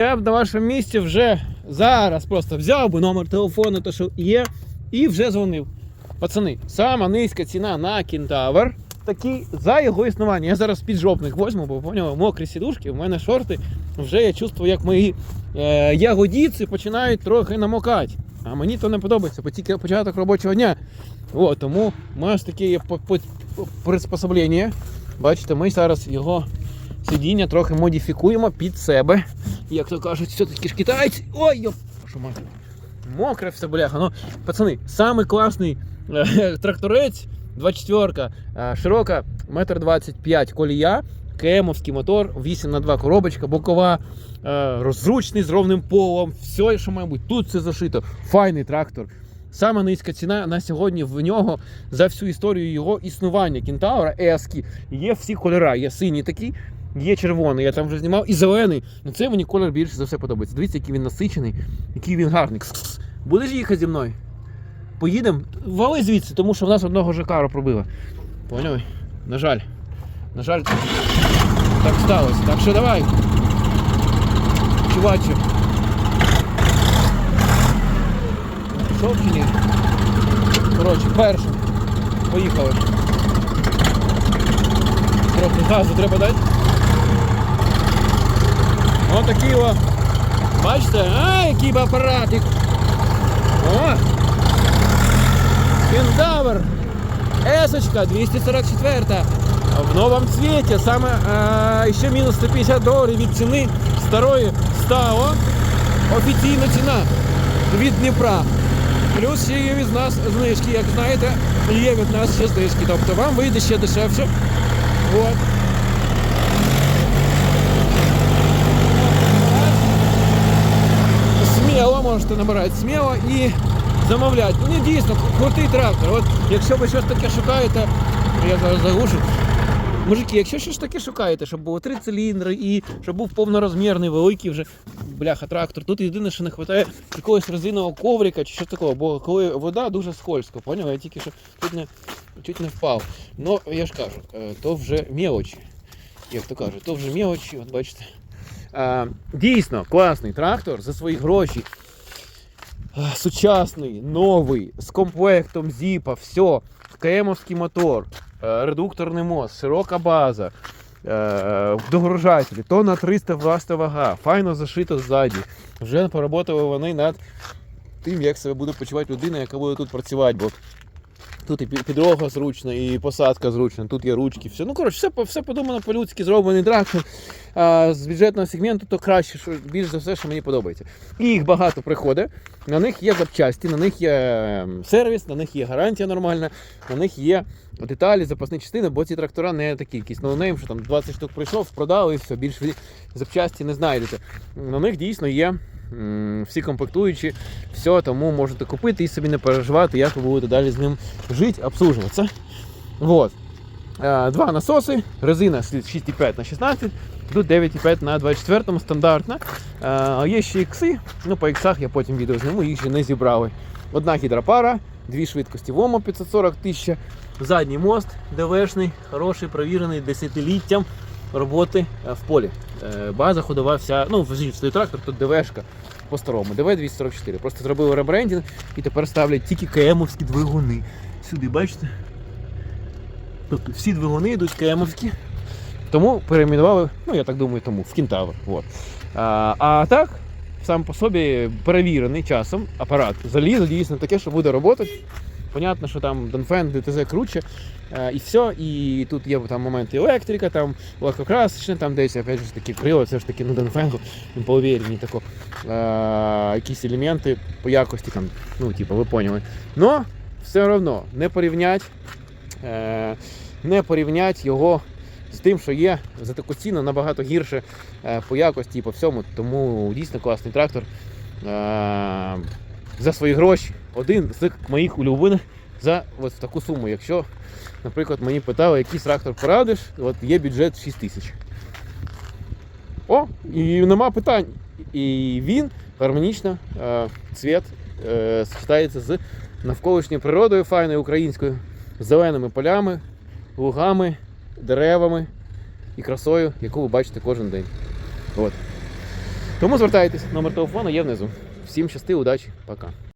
Я б на вашому місці вже зараз просто взяв би номер телефону, то що є, і вже дзвонив. Пацани, сама низька ціна на кентавр. Такий за його існування. Я зараз піджопник возьму, бо поняв, мокрі сідушки, у мене шорти. Вже я чувствую, як мої е, ягодіці починають трохи намокати. А мені то не подобається, бо тільки початок робочого дня. О, тому маю ж таке приспособлення. Бачите, ми зараз його сидіння трохи модифікуємо під себе. Як то кажуть, все-таки ж китайці. Ой, йоп. Мокре все, бляха. Ну, пацани, самий класний е, тракторець 24 е, широка, 1,25 м колія, КМовський мотор, 8 на 2 коробочка, бокова, е, розручний з ровним полом, все, що має бути. Тут все зашито. Файний трактор. Сама низька ціна на сьогодні в нього за всю історію його існування кентавра ески. Є всі кольори. Є синій такий, є червоний, я там вже знімав, і зелений. Ну це мені колір більше за все подобається. Дивіться, який він насичений, який він гарний. Кс-кс. Будеш їхати зі мною? Поїдемо? Вали звідси, тому що в нас одного жакара пробило. Поняв? На жаль. На жаль, так сталося. Так що давай. Чуваче. Пішов чи ні? Коротше, першим. Поїхали. Трохи газу треба дати. Ось такий о. Бачите? А, який би апаратик. О! Кентавр. Есочка 244 в новому цвіті. Саме а, ще мінус 150 доларів від ціни старої стало. Офіційна ціна від Дніпра. Плюс ще є від нас знижки, як знаєте, є від нас ще знижки. Тобто вам вийде ще дешевше. От. Можете набирати сміло і замовляти. Ну дійсно, крутий трактор. От якщо ви щось таке шукаєте, я зараз заглушу. Мужики, якщо щось таке шукаєте, щоб було три циліндри і щоб був повнорозмірний, великий вже бляха трактор. Тут єдине, що не вистачає якогось резинового коврика чи щось такого, бо коли вода дуже скользко, поняв? Я тільки що тут не чуть не впав. Ну, я ж кажу, е, то вже мелочі. Як то кажуть, то вже мелочі, от бачите. А, дійсно класний трактор за свої гроші. Сучасний, новий, з комплектом зіпа, все. КМовський мотор, е, редукторний мост, широка база, е, то на 300 власна вага, файно зашито ззаді. Вже поработали вони над тим, як себе буде почувати людина, яка буде тут працювати. Бо Тут і пі- підлога зручна, і посадка зручна, тут є ручки, все. Ну, коротше, все, все подумано по-людськи, зроблений трактор. А з бюджетного сегменту то краще, що більш за все, що мені подобається. І їх багато приходить, на них є запчасті, на них є ем, сервіс, на них є гарантія нормальна, на них є деталі, запасні частини, бо ці трактора не такі якісь ноунейм, що там 20 штук прийшов, продали і все, більше запчасті не знайдете. На них дійсно є всі комплектуючі, все, тому можете купити і собі не переживати, як ви будете далі з ним жити, обслужуватися. Вот. Е, Два насоси, резина 6,5 на 16, тут 9,5 на 24 стандартна. Е, Є ще ікси, ну по іксах я потім відео зніму, їх ще не зібрали. Одна гідропара, дві швидкості ВОМа 540 тисяч, задній мост ДВшний, хороший, провірений десятиліттям роботи е, в полі. Е, База ходова вся, ну стоїть трактор, тут ДВшка по-старому, ДВ 244. Просто зробили ребрендінг і тепер ставлять тільки КМовські двигуни. Сюди, бачите? Тобто всі двигуни йдуть КМовські. Тому перейменували, ну я так думаю, тому в Кентавр. От. А, а так, сам по собі перевірений часом апарат. Залізо дійсно таке, що буде працювати. Понятно, що там Донфен, ДТЗ круче, е, і все. І тут є там моменти електрика, там легкокрасочне, там десь опять же такі крила, це ж таки ну Донфенгу, він повірені тако. Е, якісь елементи по якості там, ну, типу, ви поняли. Но все одно не порівнять, е, не порівнять його з тим, що є за таку ціну набагато гірше е, по якості і по всьому. Тому дійсно класний трактор. Е, за свої гроші. Один з моїх улюблених за ось таку суму. Якщо, наприклад, мені питали, який трактор порадиш, от є бюджет 6 тисяч. О, і нема питань. І він гармонічно, е, цвіт е, сочетається з навколишньою природою файною українською, зеленими полями, лугами, деревами і красою, яку ви бачите кожен день. От. Тому звертайтесь, номер телефону є внизу. Всім щасти, удачі, пока.